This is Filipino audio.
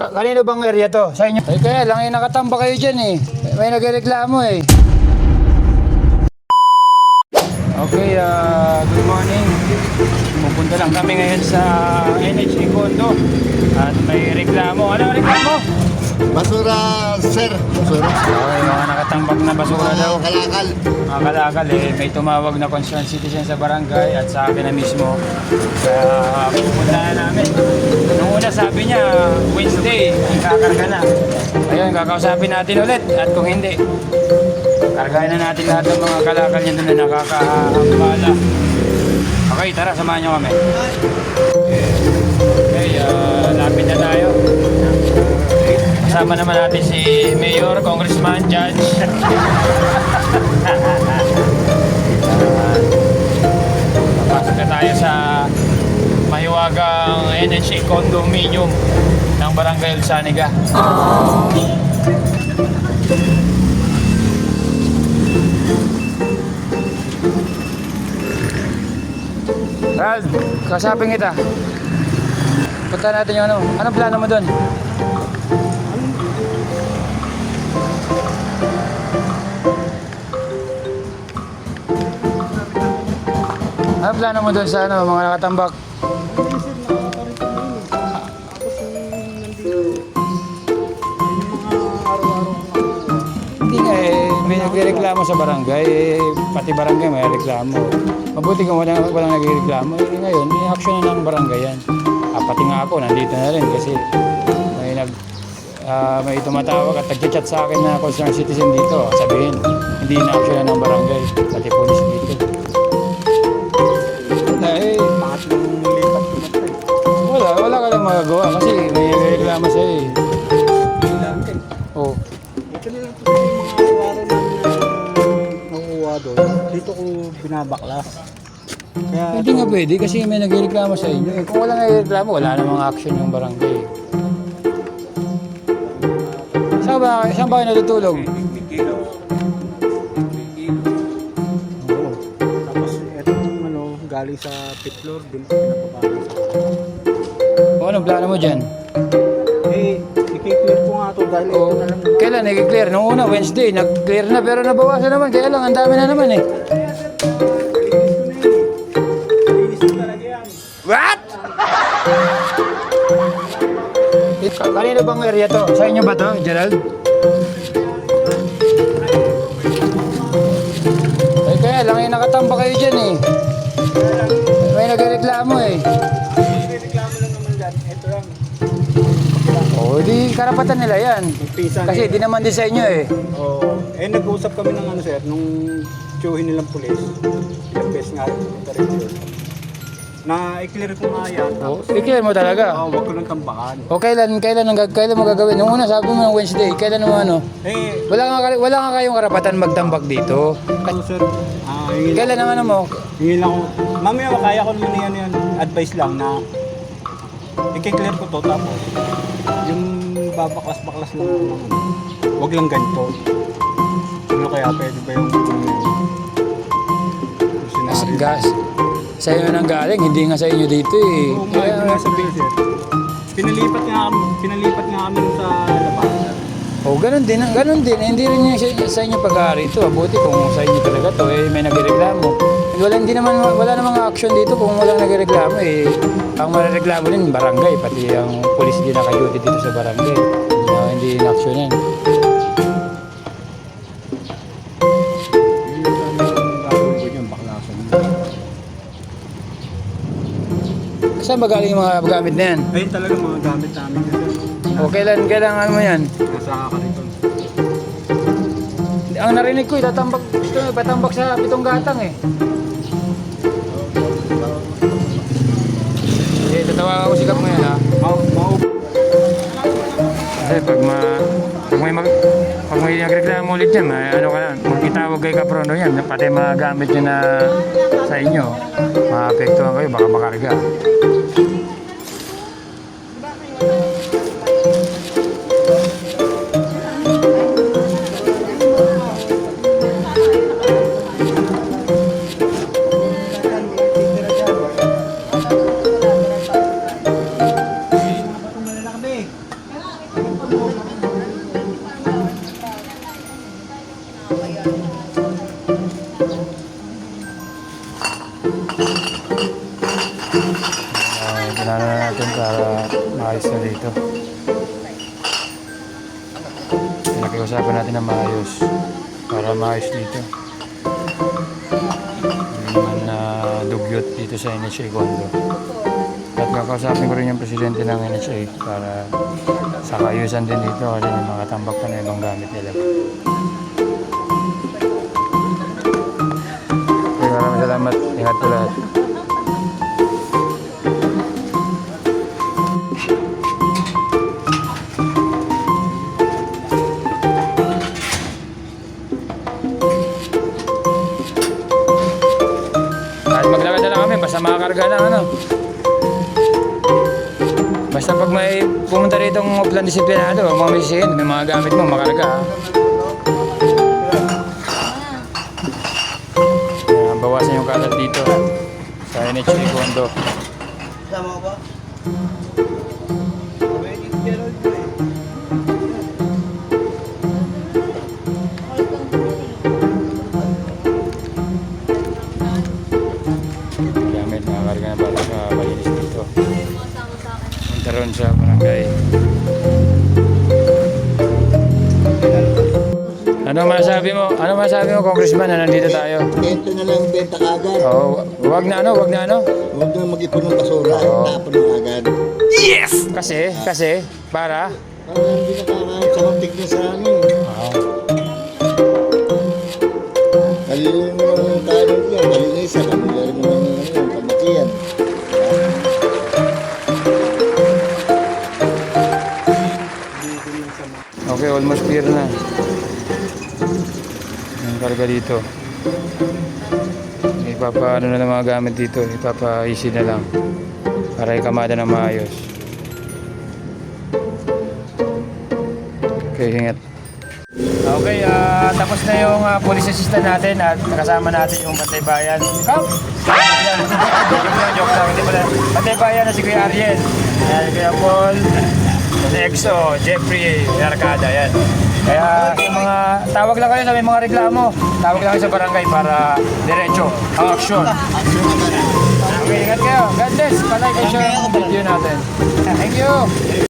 Ka- kanino bang area to? Sa inyo? Eh, kaya lang eh, nakatamba kayo dyan eh. May nagreklamo eh. Okay, ah, good morning. Pupunta lang kami ngayon sa NHA Condo. At may reklamo. Ano reklamo? Basura, sir. Basura. Okay, mga nakatambak na basura daw. Mga kalakal. Mga kalakal eh, may tumawag na concerned citizen sa barangay at sa akin na mismo. Kaya pupunta na namin. Nung una sabi niya, Wednesday, kakarga na. Ayun, kakausapin natin ulit. At kung hindi, kargahin na natin lahat ng mga kalakal niya doon na nakakahambala. Okay, tara, samahan niyo kami. Okay, uh, lapit na. Kasama naman natin si Mayor, Congressman, Judge. Pasok na tayo sa mahiwagang NHA condominium ng Barangay Ulsaniga. Ralph, kasapin kita. Punta natin yung ano. Anong plano mo doon? Anong plano mo doon sa ano, mga nakatambak? Hindi eh, may nagreklamo sa barangay, eh, pati barangay may reklamo. Mabuti kung wala, walang nagreklamo, eh, ngayon, may action na ng barangay yan. Ah, pati nga ako, nandito na rin kasi may nag ah, may tumatawag at nag-chat sa akin na concerned citizen dito. Sabihin, hindi na action na ng barangay, pati police dito. Wala, wala ka lang magagawa kasi may reklamo sa'yo eh. Oh. Ito na lang po yung na nakukuha doon. Dito ko binabaklas. Kaya Hindi nga pwede kasi may nagreklamo sa inyo. Eh, kung wala nagreklamo, wala namang action yung barangay. Saan ba, saan ba kayo natutulog? Oo. Tapos ito ano, galing sa pit floor, din ko O anong plano mo dyan? Eh, i-clear ko nga to dahil ito O, na lang. kailan nag-clear? Nung una, Wednesday, nag-clear na pero nabawasan naman. Kaya lang, ang dami na naman eh. What? Ka- Kanino bang area to? Sa inyo ba to, Gerald? Ay kaya lang, eh, nakatamba kayo dyan eh. May nagreklamo eh. Reklamo lang naman dyan. Ito lang. O, di karapatan nila yan. Magpisa Kasi di naman din sa inyo eh. Oo. eh, nag-uusap kami ng ano sir, nung tiyuhin nilang pulis. Ilang beses nga pumunta rin yun. Na i-clear ko nga yan. O, Tapos, i-clear mo talaga. oh, wag ko nang tambakan. O kailan, kailan, ang kailan mo gagawin? Nung una sabi mo ng Wednesday, kailan mo ano? Eh, Wala nga, wala nga kayong karapatan magtambak dito. ano sir, ah, lang, Kailan ang ano mo? hingi lang ko. Mamaya, kaya ko naman yan, yan. Advice lang na i-clear ko to tapos yung babaklas-baklas lang ng ano, wag lang ganito. Ano kaya pwede ba yung, yung As scenario? gas. Sa inyo nang galing, hindi nga sa inyo dito eh. Oo, may Kaya- nga sabihin sir. Pinalipat nga kami, pinalipat nga kami sa labas. Oh, ganun din, ganun din. Hindi rin yung sa, sa inyo pag-aari ito. Buti kung sa inyo talaga to, eh, may nagreklamo. Wala, hindi naman, wala namang action dito kung walang nagreklamo eh. Ang marereklamo din, barangay, pati ang pulis din naka-duty dito sa barangay. Na hindi ano, baklasan. Saan ba galing yung mga gamit na yan? Ayun talaga mga gamit namin kasi O kailan, kailan ano mo yan? nasa kariton. Ang narinig ko, itatambak, gusto nyo, patambak sa pitong gatang eh. Eh, tatawagan ko si Kap ngayon ha. Kasi pag ma pag may mag pag may nagreklamo ulit yan, may ano ka na, magkitawag kay Kaprono yan, pati mga gamit nyo na sa inyo, maapektuhan kayo, baka makarga. Natin para maayos na dito. Nakiusapan natin na maayos para maayos dito. Naman na dugyot dito sa NHA Condo. At kakausapin ko rin yung presidente ng NHA para sa kaayusan din dito kasi may mga tambak pa na ibang gamit nila. Maraming salamat. Ingat po lahat. Basta makakarga ng ano. Basta pag may pumunta rito ng upland disiplinado, mga misihin, may mga gamit mo, makarga. Ayan, bawasan yung kalat dito sa NHA Condo. Sama ba? Ano masabi mo? Ano masabi mo, Congressman, na nandito tayo? Ito na lang benta kagad. Oo, wag na ano, wag na ano. Huwag na mag-ipon ng basura. Oo. Tapon na agad. Kasi, kasi, para. Para hindi nakakain sa mantik na sa amin. Oo. Kalilin mo lang yung kanin yan. Kalinisan. Kalilin mo lang yung ano. Okay, almost clear na. Karga dito. Ipapa ano na mga gamit dito. Ipapa easy na lang. Para ikamada na maayos. Okay, hingat. Okay, ah, tapos na yung ah, police assistant natin at kasama natin yung Bantay Bayan. Come! Joke lang, joke lang. Hindi pala. Bantay Bayan na si Kuya Ariel. Ayan, Kuya Paul. Si EXO, Jeffrey, Arcada, yan. Kaya sa mga, tawag lang kayo sa mga reklamo. Tawag lang kayo sa barangay para diretso ang aksyon. Okay, ingat kayo. God bless. And share ang video natin. Thank you.